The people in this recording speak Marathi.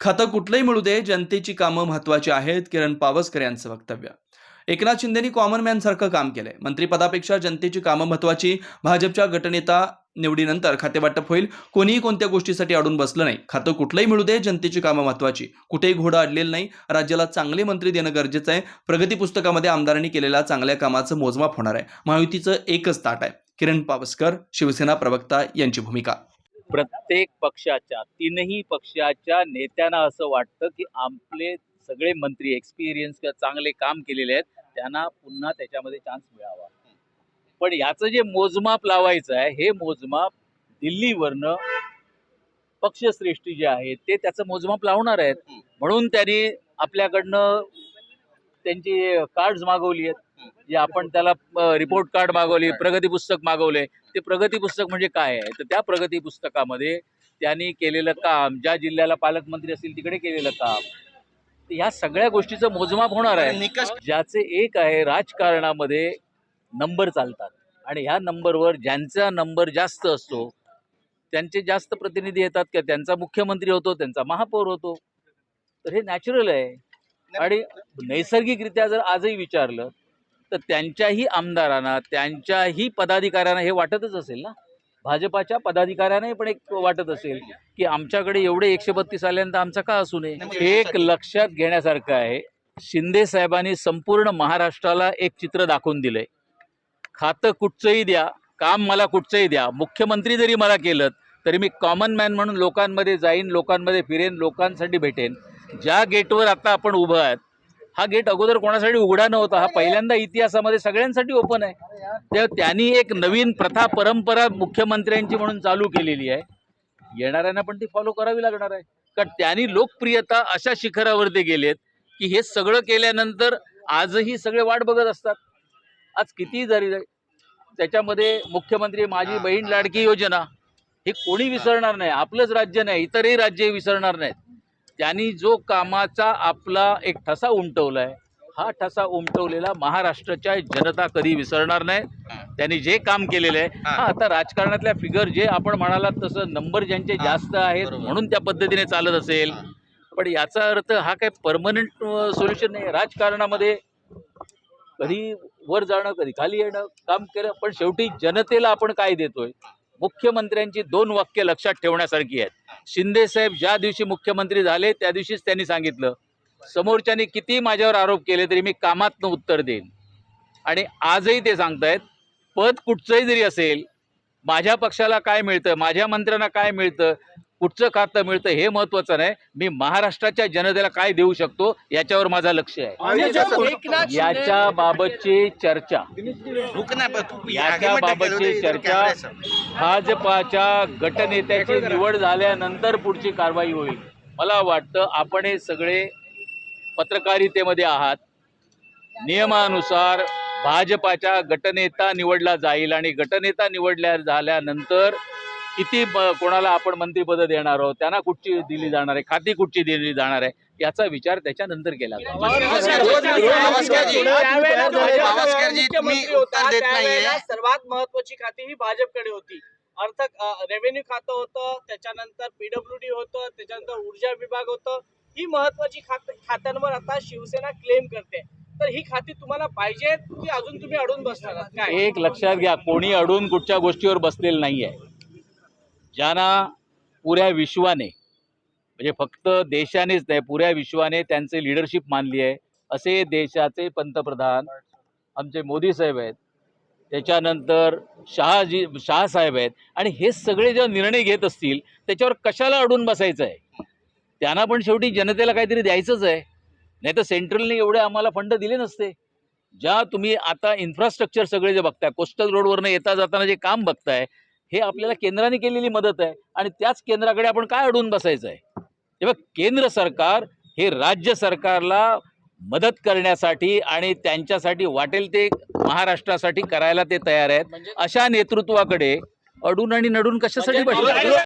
खातं कुठलंही मिळू दे जनतेची कामं महत्वाची आहेत किरण पावसकर यांचं वक्तव्य. एकनाथ शिंदेनी कॉमन मॅन सारखं काम केलंय. मंत्रिपदापेक्षा जनतेची कामं महत्वाची भाजपच्या गटनेता निवडीनंतर खातेवाटप होईल. कोणीही कोणत्या गोष्टीसाठी अडून बसलं नाही. खातं कुठलंही मिळू दे जनतेची कामं महत्वाची. कुठेही घोडं अडलेलं नाही. राज्याला चांगले मंत्री देणं गरजेचं आहे. प्रगती पुस्तकामध्ये आमदारांनी केलेल्या चांगल्या कामाचं मोजमाप होणार आहे. महायुतीचं एकच ताट आहे. किरण पावसकर शिवसेना प्रवक्ता यांची भूमिका. प्रत्येक पक्षाच्या तीनही पक्षाच्या नेत्यांना असं वाटतं की आपले सगळे मंत्री एक्सपिरियन्स किंवा चांगले काम केलेले आहेत त्यांना पुन्हा त्याच्यामध्ये चान्स मिळावा. पण याचं जे मोजमाप लावायचं आहे हे मोजमाप दिल्लीवरनं पक्षश्रेष्ठी जे आहेत ते त्याचं मोजमाप लावणार आहेत. म्हणून त्यांनी आपल्याकडनं त्यांची कार्ड्स मागवली आहेत. जे आपण त्याला रिपोर्ट कार्ड मागवली प्रगती पुस्तक मागवले. ते प्रगती पुस्तक म्हणजे काय आहे? तर त्या प्रगती पुस्तकामध्ये त्यांनी केलेलं काम ज्या जिल्ह्याला पालकमंत्री असतील तिकडे केलेलं काम ह्या सगळ्या गोष्टीचं मोजमाप होणार आहे. निकष ज्याचे एक आहे राजकारणामध्ये नंबर चालतात. आणि ह्या नंबरवर ज्यांचा नंबर जास्त असतो त्यांचे जास्त प्रतिनिधी येतात किंवा त्यांचा मुख्यमंत्री होतो त्यांचा महापौर होतो. तर हे नॅचरल आहे. आणि नैसर्गिकरित्या जर आजही विचारलं तर त्यांच्याही आमदारांना त्यांच्याही पदाधिकाऱ्यांना हे वाटतच असेल ना? भाजपाच्या पदाधिकाऱ्यांनाही पण एक वाटत असेल की आमच्याकडे एवढे एकशे बत्तीस आल्यानंतर आमचा का असू नये? एक लक्षात घेण्यासारखं आहे शिंदे साहेबांनी संपूर्ण महाराष्ट्राला एक चित्र दाखवून दिलंय. खातं कुठचंही द्या काम मला कुठचंही द्या मुख्यमंत्री जरी मला केलं तरी मी कॉमन मॅन म्हणून लोकांमध्ये जाईन लोकांमध्ये फिरेन लोकांसाठी भेटेन. ज्या गेटवर आता आपण उभं आहात हा गेट अगोदर कोणासाठी उघडा नव्हता? हा पहिल्यांदा इतिहासामध्ये सगळ्यांसाठी ओपन आहे. तेव्हा त्यांनी एक नवीन प्रथा परंपरा मुख्यमंत्र्यांची म्हणून चालू केलेली आहे. येणाऱ्यांना पण ती फॉलो करावी लागणार आहे. कारण त्यांनी लोकप्रियता अशा शिखरावरती गेलेत की हे सगळं केल्यानंतर आजही सगळे वाट बघत असतात. आज किती जरी त्याच्यामध्ये मुख्यमंत्री माझी बहीण लाडकी योजना हे कोणी विसरणार नाही. आपलंच राज्य नाही इतरही राज्य विसरणार नाहीत. त्यांनी जो कामाचा आपला एक ठसा उमटवलाय हा ठसा उमटवलेला महाराष्ट्राच्या जनता कधी विसरणार नाही. त्यांनी जे काम केलेलं आहे हा. आता राजकारणातल्या फिगर जे आपण म्हणालात तसं नंबर ज्यांचे जास्त आहेत. म्हणून त्या पद्धतीने चालत असेल. पण याचा अर्थ हा काही परमनंट सोल्युशन नाही. राजकारणामध्ये कधी वर जाणं कधी खाली येणं काम केलं पण शेवटी जनतेला आपण काय देतोय? मुख्यमंत्र्यांची दोन वाक्य लक्षात ठेवण्यासारखी आहेत. शिंदे साहेब ज्या दिवशी मुख्यमंत्री झाले त्या दिवशीच त्यांनी सांगितलं समोरच्यानी किती माझ्यावर आरोप केले तरी मी कामातनं उत्तर देईन. आणि आजही ते सांगतायत पद कुठचंही जरी असेल माझ्या पक्षाला काय मिळतं माझ्या मंत्र्यांना काय मिळतं कुठचं खातं मिळतं हे महत्वाचं नाही. मी महाराष्ट्राच्या जनतेला काय देऊ शकतो याच्यावर माझं लक्ष आहे. याच्या बाबतची चर्चा. याच्या बाबतची चर्चा भाजपाच्या गटनेत्याची निवड झाल्यानंतर पुढची कारवाई होईल. मला वाटतं आपण हे सगळे पत्रकारितेमध्ये आहात. नियमानुसार भाजपाच्या गटनेता निवडला जाईल आणि गटनेता निवडल्या झाल्यानंतर किती कोणाला आपण मंत्रिपद देणार आहोत त्यांना कुठची दिली जाणार आहे खाती कुठची दिली जाणार आहे याचा विचार त्याच्यानंतर केला नाहीये. सर्वात महत्वाची खाती ही भाजपकडे होती. अर्थ रेव्हेन्यू खातं होतं त्याच्यानंतर पीडब्ल्यूडी होतं त्याच्यानंतर ऊर्जा विभाग होतं. ही महत्वाची खात खात्यांवर आता शिवसेना क्लेम करते. तर ही खाती तुम्हाला पाहिजेत की अजून तुम्ही अडून बसणार आहात? काय? एक लक्षात घ्या कोणी अडून कुठच्या गोष्टीवर बसलेलं नाही आहे ज्यांना पुऱ्या विश्वाने म्हणजे फक्त देशानेच नाही पुऱ्या विश्वाने त्यांचे लिडरशिप मानली आहे असे देशाचे पंतप्रधान आमचे मोदी साहेब आहेत. त्याच्यानंतर शहाजी शहासाहेब आहेत. आणि हे सगळे जेव्हा निर्णय घेत असतील त्याच्यावर कशाला अडून बसायचं आहे? त्यांना पण शेवटी जनतेला काहीतरी द्यायचंच आहे. नाही तर सेंट्रलने एवढे आम्हाला फंड दिले नसते. ज्या तुम्ही आता इन्फ्रास्ट्रक्चर सगळे जे बघताय कोस्टल रोडवरनं येता जाताना जे काम बघताय हे आपल्याला केंद्राने केलेली मदत आहे. आणि त्याच केंद्राकडे आपण काय अडवून बसायचं आहे? तेव्हा केंद्र सरकार हे राज्य सरकारला मदत करण्यासाठी आणि त्यांच्यासाठी वाटेल ते महाराष्ट्रासाठी करायला ते तयार आहेत. म्हणजे अशा नेतृत्वाकडे अडून आणि नडून कशासाठी बसणार